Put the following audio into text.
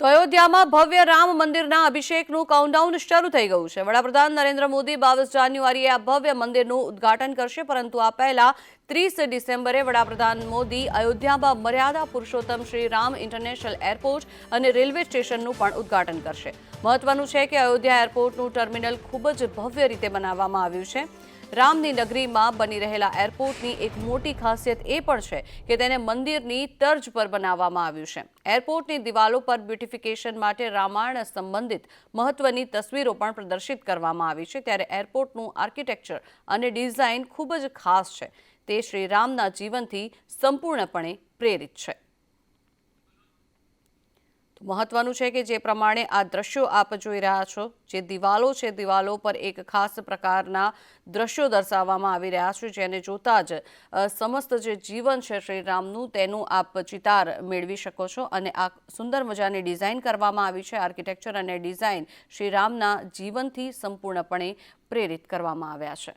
તો અયોધ્યામાં ભવ્ય રામ મંદિરના અભિષેકનું કાઉન્ટડાઉન શરૂ થઈ ગયું છે. વડાપ્રધાન નરેન્દ્ર મોદી બાવીસ જાન્યુઆરીએ આ ભવ્ય મંદિરનું ઉદ્ઘાટન કરશે, પરંતુ આ પહેલા ત્રીસ ડિસેમ્બરે વડાપ્રધાન મોદી અયોધ્યામાં મર્યાદા પુરુષોત્તમ શ્રી રામ ઇન્ટરનેશનલ એરપોર્ટ અને રેલવે સ્ટેશનનું પણ ઉદ્ઘાટન કરશે. મહત્વનું છે કે અયોધ્યા એરપોર્ટનું ટર્મિનલ ખૂબ જ ભવ્ય રીતે બનાવવામાં આવ્યું છે. રામની નગરીમાં બની રહેલા એરપોર્ટની એક મોટી ખાસિયત એ પણ છે કે તેને મંદિરની તર્જ પર બનાવવામાં આવ્યું છે. એરપોર્ટની દિવાલો પર બ્યુટિફિકેશન માટે રામાયણ સંબંધિત મહત્વની તસવીરો પણ પ્રદર્શિત કરવામાં આવી છે. ત્યારે એરપોર્ટનું આર્કિટેક્ચર અને ડિઝાઇન ખૂબ જ ખાસ છે. તે શ્રી રામના જીવનથી સંપૂર્ણપણે પ્રેરિત છે. મહત્વનું છે કે જે પ્રમાણે આ દ્રશ્યો આપ જોઈ રહ્યા છો, જે દિવાલો છે, દિવાલો પર એક ખાસ પ્રકારના દ્રશ્યો દર્શાવવામાં આવી રહ્યા છે, જેને જોતા જ સમસ્ત જે જીવન છે શ્રી રામનું, તેનું આપ ચિતાર મેળવી શકો છો અને આ સુંદર મજાની ડિઝાઇન કરવામાં આવી છે. આર્કિટેક્ચર અને ડિઝાઇન શ્રી રામના જીવનથી સંપૂર્ણપણે પ્રેરિત કરવામાં આવ્યા છે.